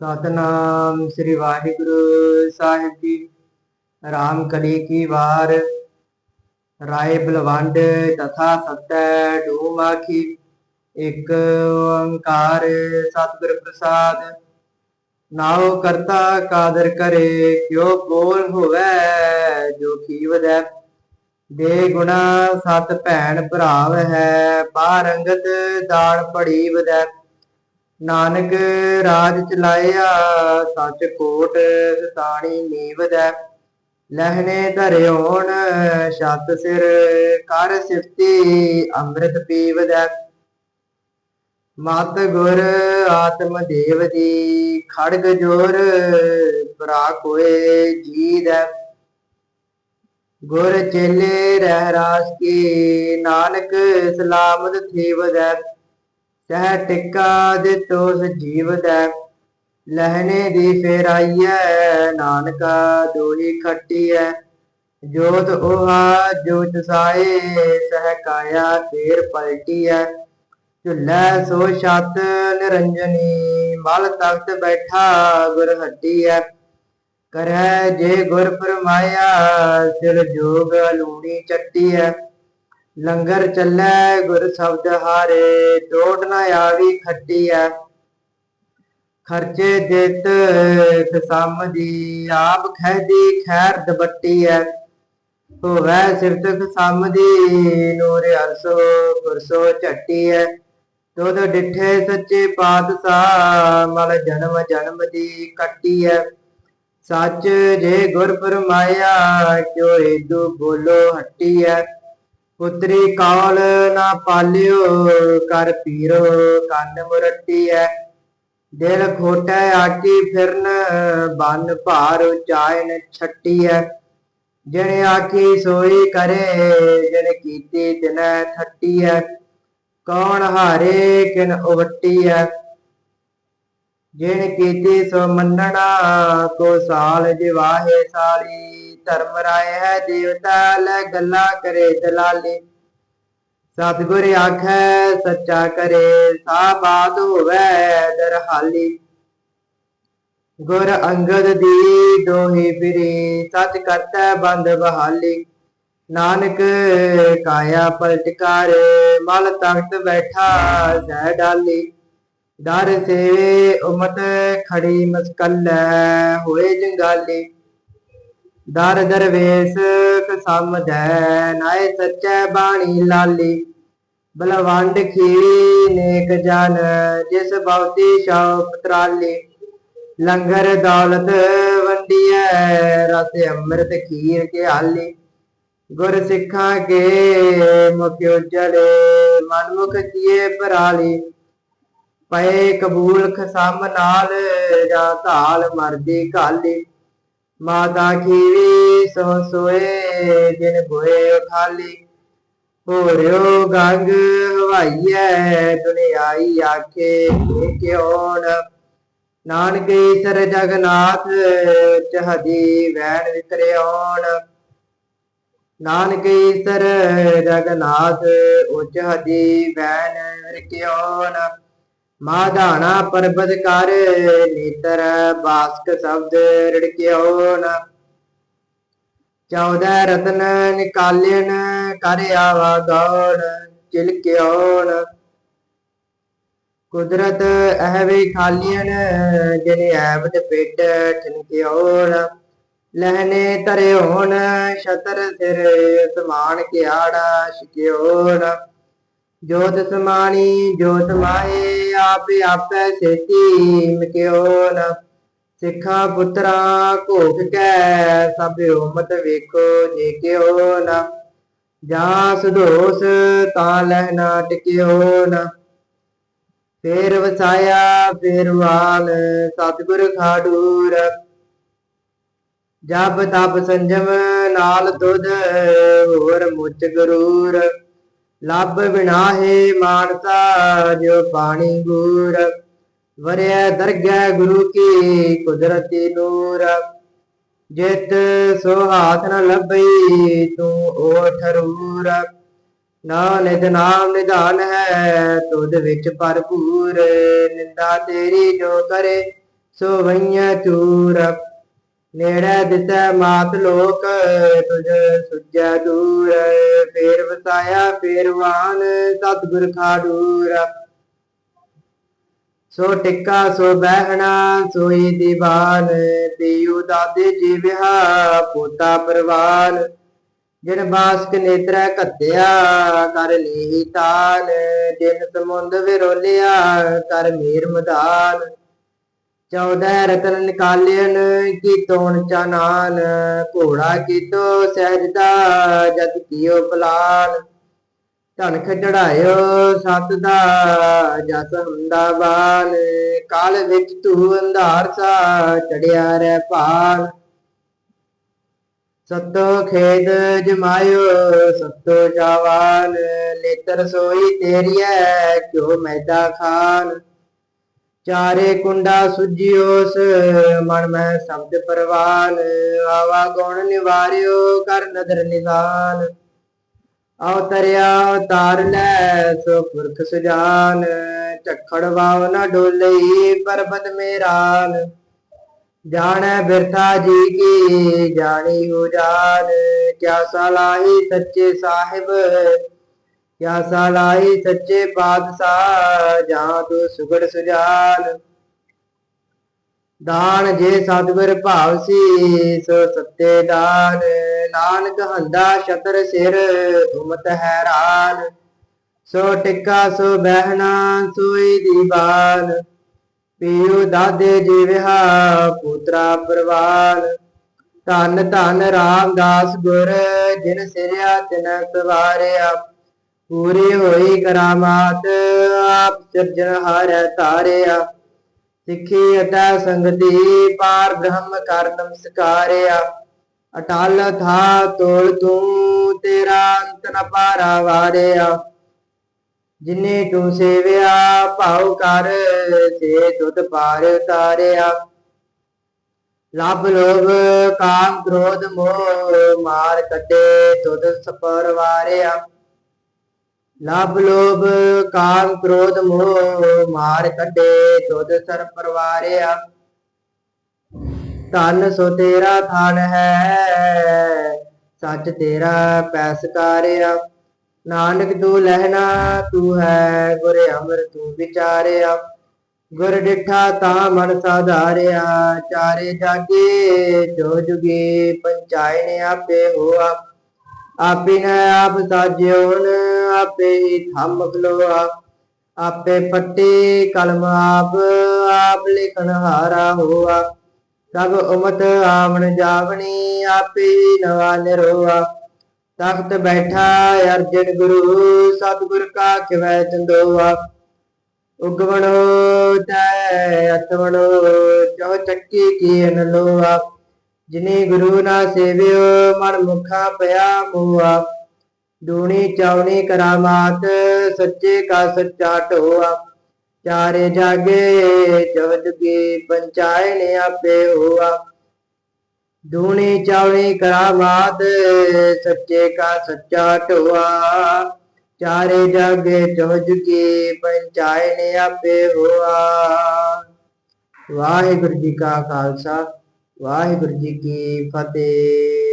ਸਤਨਾਮ ਸ੍ਰੀ ਵਾਹਿਗੁਰੂ ਸਾਹਿਬ ਜੀ। ਰਾਮ ਕਲੀ ਕੀ ਵਾਰ। ਰਾਏ ਬਲਵੰਡ ਤਥਾ ਸਤੈ ਡੂਮਾਖੀ ਇੱਕ ਓੰਕਾਰ ਸਤਿਗੁਰ ਪ੍ਰਸਾਦ। ਨਾਉ ਕਰਤਾ ਕਾਦਰ ਕਰੇ, ਕਿਉ ਬੋਲ ਹੋਵੇ ਜੋ ਕੀਵਦੈ ਦੇ ਗੁਣਾ ਸਤ ਭੈਣ ਭਰਾਵ ਹੈ ਪਾਰੰਗਤ ਦਾਨ ਪੜੀ ਵਦੈ ਨਾਨਕ ਰਾਜ ਚਲਾਇਆ, ਸੱਚ ਕੋਟ ਸਤਾਣੀ ਨੀਵਦੈ। ਲਹਿਣੇ ਧਰਿਓਣ, ਛੱਤ ਸਿਰ ਕਰ ਸਿਫਤੀ, ਅੰਮ੍ਰਿਤ ਪੀਵਦੈ। ਮਤ ਗੁਰ ਆਤਮ ਦੇਵ ਦੀ, ਖੜਗ ਜੋਰ ਭਰਾ ਕੋਏ ਜੀਦੈ। ਗੁਰ ਚੇਲੇ ਰਹਿ ਰਾਸ ਕੀ, ਨਾਨਕ ਸਲਾਮਤ ਥੀਵਦੈ। ਸਹਿ ਟਿੱਕਾ ਜੀਵ ਦੈ, ਲਹਿਣੇ ਦੀ ਫੇਰਾਈਐ, ਨਾਨਕਾ ਦੋਹੀ ਖੱਟੀਐ, ਜੋਤ 오ਹਾ ਜੋਤ ਸਾਏ ਸਹਿ ਕਾਇਆ ਫੇਰ ਪਲਟੀਐ, ਝੁੱਲੈ ਸੋ ਛਤ ਨਿਰੰਜਨੀ, ਮਲ ਤਖਤ ਬੈਠਾ ਗੁਰ ਹੱਟੀਐ ਕਰੈ ਜੇ ਗੁਰ ਫਰਮਾਇਆ, ਸਿਰ ਜੋਗ ਲੂਣੀ ਚੱਟੀਐ। ਲੰਗਰ ਚੱਲੈ, ਗੁਰ ਸ਼ਬਦ ਹਾਰੇ ਟੋਟ ਨਾ ਆਵੀ ਖੱਟੀਐ। ਖਰਚੇ ਦਿੱਤ ਖਸਮ ਦੀ, ਆਪ ਖੈਦੀ ਖੈਰ ਦਬੱਟੀਐ ਹੋਵੈ ਸਿਰਤ ਖਸਮ ਦੀ, ਨੂਰ ਅਰਸੋ ਪੁਰਸੋ ਝੱਟੀਐ। ਤੁਧ ਡਿਠੇ ਸੱਚੇ ਪਾਤਸ਼ਾਹ, ਮਲ ਜਨਮ ਜਨਮ ਦੀ ਕੱਟੀਐ। ਸੱਚ ਜੇ ਗੁਰ ਫਰਮਾਇਆ, ਕਿਉ ਏਦੂ ਬੋਲੋ ਹੱਟੀਐ। ਪੁੱਤਰੀ ਕਾਲ ਨਾ ਪਾਲਿਓ, ਕਰ ਪੀਰੋ, ਕੰਨ ਮੁਰਟੀਐ। ਦਿਲ ਖੋਟੈ ਆਟੀ ਫਿਰਨ, ਬੰਨ ਭਾਰ ਉਚਾਇਨ ਛੱਟੀਐ। ਜਿਣ ਆਖੀ ਸੋਈ ਕਰੇ ਜਿਨ ਕੀਤੀ ਤਿਨੈ ਠੱਟੀਐ ਕੌਣ ਹਾਰੇ, ਕਿਨ ਉਵਟੀਐ। ਜਿਣ ਕੀਤੇ ਸੋ ਮੰਨਣਾ, ਕੋ ਸਾਲ ਜਿਵਾਹੇ ਸਾਲੀ। ਧਰਮ ਰਾਏ ਹੈ ਦੇਵਤਾ, ਲੈ ਗੱਲਾਂ ਕਰੇ ਦਲਾਲੀ। ਸਤਿਗੁਰ ਆਖੈ, ਸੱਚਾ ਕਰੇ ਸਾ ਬਾਦ ਹੋਵੇ ਦਰਹਾਲੀ। ਗੁਰ ਅੰਗਦ ਦੀ ਦੋਹੀ ਫਿਰੀ, ਸੱਚ ਕਰਤਾ ਬੰਦ ਬਹਾਲੀ। ਨਾਨਕ ਕਾਇਆ ਪਲਟ ਮਲ ਤਖਤ ਬੈਠਾ, ਜੈ ਡਾਲੀ। ਦਰ ਸੇਵੇ ਉਮਤ ਖੜੀ ਮਸਕੱਲੈ, ਹੋਏ ਜੰਗਾਲੀ। ਦਰ ਦਰਵੇਸ ਕਸਮਦੈ ਨਾਏ ਸੱਚੈ ਬਾਣੀ ਲਾਲੀ। ਬਲਵੰਡ ਖੀਰੀ ਨੇਕ ਜਨ, ਜਿਸ ਭਵਤੀ ਸ਼ਾਉ ਪਤਰਾਲੀ ਲੰਗਰ ਦੌਲਤ ਵੰਡੀਐ, ਰਸ ਅੰਮ੍ਰਿਤ ਖੀਰ ਕੇ ਹਾਲੀ ਗੁਰ ਸਿੱਖਾਂ ਕੇ ਮੁਖ ਉਜਲੇ, ਮਨਮੁਖ ਕੀਏ ਪਰਾਲੀ। ਪਏ ਕਬੂਲ ਖਸਮ ਨਾਲ ਜਾਂ ਧਾਲ ਮਰਦੀ ਕਾਲੀ। ਮਾਤਾ ਖੀਰੀ ਸੋ ਸੋਏ ਜਿਨ ਗੋਏ ਉਠਾਲੀ। ਹੋਰਿਓ ਗੰਗ ਹਵਾਈਐ, ਦੁਨਿਆਈ ਆਖੇ ਕਿਉਣ ਨਾਨਕ ਈਸਰ ਜਗਨਾਥ ਚਹਦੀ ਵੈਣ ਵਿਕਰਿਓਣ ਨਾਨਕ ਈਸਰ ਜਗਨਾਥ ਉਚ ਹਦੀ ਵੈਣ ਵਿਕਰਿਓਣ ਮਾਧਾਣਾ ਪਰਬਤ ਕਰ, ਨੀਤਰ ਬਾਸਕ ਸ਼ਬਦ ਰੜਕਿਓਨ ਚੌਦਹ ਰਤਨ ਨਿਕਾਲਿਨ ਕਰ ਆਵਾ ਗੌਣ ਚਿਲਕਿਓਨ ਕੁਦਰਤ ਅਹਵੇ ਖਾਲੀਨ ਜਿਨ ਐਬਦ ਪਿੱਡ ਠਨਕਿਓਨ ਲਹਨੇ ਤਰੇ ਹੋਣ ਸ਼ਤਰ ਸਿਰ ਸਮਾਨ ਕਿਆੜਾ ਸ਼ਿਕਿਓਨ ਜੋਤ ਸਮਾਣੀ, ਜੋਤ ਮਾਏ ਆਪੇ ਆਪੇ ਸੇਤੀ ਮਿਕਿਓਨ ਸਿੱਖਾ ਪੁੱਤਰਾ ਘੋਖ ਕੈ ਸਭ ਉਮਤ ਵੇਖੋ, ਜੇ ਕਿਓਨ ਜਾਂ ਸੁਦੋਸ ਤਾਂ ਲਹਿਣਾ ਟਿਕਿਓਨ ਫੇਰ ਵਸਾਇਆ, ਫੇਰ ਵਾਲ, ਸਤਿਗੁਰ ਖਾਡੂਰ। ਜਬ ਤਪ ਸੰਜਮ ਨਾਲ ਦੁਧ ਹੋਰ ਮੁਚ ਗਰੂਰ। ਲੱਭ ਬਿਨਾਹੇ ਮਾਨਸਾ ਜੋ ਪਾਣੀ ਗੂਰ ਵਰਿਆ ਦਰਗਹਿ ਗੁਰੂ ਕੀ ਕੁਦਰਤੀ ਨੂਰ। ਜਿਤ ਸੋ ਨ ਲੱਭਈ, ਤੂੰ ਓਠ ਰੂਰ। ਨਾ ਨਾਮ ਨਿਧਾਨ ਹੈ, ਤੁਧ ਵਿੱਚ ਭਰਪੂਰ। ਨਿੰਦਾ ਤੇਰੀ ਜੋ ਕਰੇ, ਸੋ ਵਈਆਂ ਚੂਰ। ਨੇੜੇ ਦਿੱਤਾ ਮਾਤ ਲੋਕ, ਤੁਝ ਸੁਝਿਆ ਦੂਰ, ਫੇਰ ਵਸਾਇਆ, ਫੇਰ ਵਾਨ ਸਤਿਗੁਰ ਖਾਡੂਰ ਸੋ ਟਿੱਕਾ, ਸੋ ਬਹਿਣਾ, ਸੋਈ ਦੀਵਾਨ ਪੀਉ ਦਾਦੇ ਜੀ ਜੀਵਿਆ ਪੋਤਾ ਪਰਵਾਨ। ਜਿਨ ਬਾਸਕ ਨੇਤਰੈ ਘੱਤਿਆ, ਕਰ ਲੀਹੀ ਤਾਲ ਜਿਨ ਸਮੁੰਦ ਵਿਰੋਲਿਆ, ਕਰ ਮੀਰ ਮਦਾਨ। ਚੌਦਹ ਰਤਨ ਨਿਕਾਲਿਆਨ ਕੀ ਤੋਣ ਚਾਨਾਨ ਘੋੜਾ ਕੀਤੋ ਸਹਿਜਦਾ ਜਦ ਕੀਓ ਪਲਾਨ ਧਨਖ ਚੜਾਇਓ ਸਤ ਦਾ, ਜਸ ਹੁੰਦਾ ਬਾਲ। ਕਾਲ ਵਿੱਚ ਤੂੰ ਅੰਧਾਰ ਸਾ, ਚੜਿਆ ਰਹਿ ਭਾਲ। ਸਤੋ ਖੇਦ ਜਮਾਇਓ, ਸਤੋ ਜਾਵਾਨ। ਨੇਤਰ ਸੋਈ ਤੇਰੀ ਹੈ ਕਿਉ ਮੈਦਾ ਖਾਨ। ਚਾਰੇ ਕੁੰਡਾ ਸੁਜਿਓਸ ਮਨ ਮੈਂ ਸ਼ਬਦ ਪਰਵਾਨ, ਆਵਾ ਗੁਣ ਨਿਵਾਰਿਓ, ਕਰ ਨਦਰ ਨਿਦਾਨ। ਅਵਤਰਿਆ ਅਵਤਾਰ ਲੈ, ਸੋ ਪੁਰਖ ਸੁਜਾਨ, ਝਖੜ ਵਾਵ ਨਾ ਡੋਲਈ, ਪਰਬਤ ਮੇਰਾਨ। ਜਾਣੈ ਬਿਰਥਾ ਜੀ ਕੀ, ਜਾਣੀ ਹੋ ਜਾਨ, ਕਿਆ ਸਲਾਹੀ ਸੱਚੇ ਸਾਹਿਬ ਕਿਆ ਸਲਾਹੀ ਸੱਚੇ ਪਾਤਸ਼ਾਹ, ਜਾਂ ਤੂੰ ਸੁਗੜ ਸੁਜਾਨ। ਦਾਨ ਜੇ ਸਤਿਗੁਰ ਭਾਵ ਸੀ ਸੋ ਸੱਤੇ ਦਾਨ। ਨਾਨਕ ਹੰਦਾ ਛਤਰ ਸਿਰ ਉਮਤ ਹੈਰਾਨ। ਸੋ ਟਿੱਕਾ, ਸੋ ਬਹਿਣਾ, ਸੋਈ ਦੀਵਾਨ ਪੀਉ ਦਾਦੇ ਜੀਵਿਆ ਪੁੱਤਰਾ ਪਰਵਾਨ। ਧੰਨ ਧੰਨ ਰਾਮਦਾਸ ਗੁਰ, ਜਿਨ ਸਿਰਿਆ ਤਿਨ ਸਵਾਰਿਆ। ਪੂਰੀ ਹੋਈ ਕਰਾਮਾਤ, ਆਪ ਸਿਰਜਣਹਾਰੈ ਤਾਰਿਆ। ਸਿੱਖੀ ਅਟੈ ਸੰਗਤੀ, ਪਾਰ ਬ੍ਰਹਮ ਕਰ ਨਮਸਕਾਰਿਆ ਅਟਲ ਥਾ ਤੋਲ ਤੂੰ, ਤੇਰਾ ਅੰਤ ਨ ਪਾਰਾ ਵਾਰਿਆ। ਜਿਨੇ ਤੂੰ ਸੇਵਿਆ, ਭਾਉ ਕਰ ਸੇ ਤੁਧ ਪਾਰ ਉਤਾਰਿਆ ਲਭ ਲੋਭ, ਕਾਮ ਕ੍ਰੋਧ ਮੋਹ, ਮਾਰ ਕੱਢੇ ਤੁਧ ਸਪਰ ਵਾਰਿਆ। ਲਭ ਲੋਭ ਕਾਮ ਕ੍ਰੋਧ ਮੋਹ, ਮਾਰ ਕੱਢੇ ਤੁਧ ਸਰ ਪਰਵਾਰਿਆ ਧਨ ਸੋ ਤੇਰਾ ਥਾਨ ਹੈ, ਸੱਚ ਤੇਰਾ ਪੈਸਕਾਰਿਆ ਨਾਨਕ ਤੂੰ ਲਹਿਣਾ ਤੂੰ ਹੈ, ਗੁਰ ਅਮਰ ਤੂੰ ਵਿਚਾਰਿਆ। ਗੁਰ ਡਿਠਾ ਤਾ ਮਨ ਸਾਧਾਰਿਆ, ਚਾਰੇ ਜਾਗੇ ਜੋ ਜੁਗੇ ਪੰਚਾਇ ਨੇ ਆਪੇ ਹੋਆ। ਆਪੇ ਨ ਆਪ ਸਾਜਿਓਨ ਆਪੇ ਹੀ ਥੰਮ ਖਲੋਆ ਆਪੇ ਪੱਟੀ ਕਲਮ ਆਪ ਆਪ ਲਿਖਣ ਹਾਰਾ ਹੋਆ। ਸਭ ਉਮਤ ਆਵਣ ਜਾਵਣੀ, ਆਪੇ ਹੀ ਨਵਾ ਨਿਰੋਆ। ਤਖਤ ਬੈਠਾ ਅਰਜਨ ਗੁਰੂ, ਸਤਿਗੁਰ ਕਾ ਕਿਵੈ ਚੰਦੋਆ। ਉਗਵਣੋ ਤੈ ਅਤਵਣੋ ਚੋ ਚੱਕੀ ਕੀ ਅਨਲੋਆ ਜਿਨੇ ਗੁਰੂ ਨਾ ਸੇਵਿਓ, ਮਨ ਮੁਖਾ ਪਿਆ ਮੂਆ ਦੂਣੀ ਚਾਉਣੀ ਕਰਾਮਾਤ, ਸੱਚੇ ਕਾ ਸੱਚਾ ਢੋਆ। ਚਾਰੇ ਜਾਗੇ ਚਵਦਗੀ ਪੰਚਾਇ ਨੇ ਆਪੇ ਹੋਆ। ਦੂਣੀ ਚਾਉਣੀ ਕਰਾਮਾਤ, ਸੱਚੇ ਕਾ ਸੱਚਾ ਢੋਆ। ਚਾਰੇ ਜਾਗੇ ਚਵਦਗੀ ਪੰਚਾਇ ਨੇ ਆਪੇ ਹੋਆ। ਵਾਹਿਗੁਰੂ ਜੀ ਕਾ ਖਾਲਸਾ। ਵਾਹਿਗੁਰੂ ਜੀ ਕੀ ਫਤਿਹ।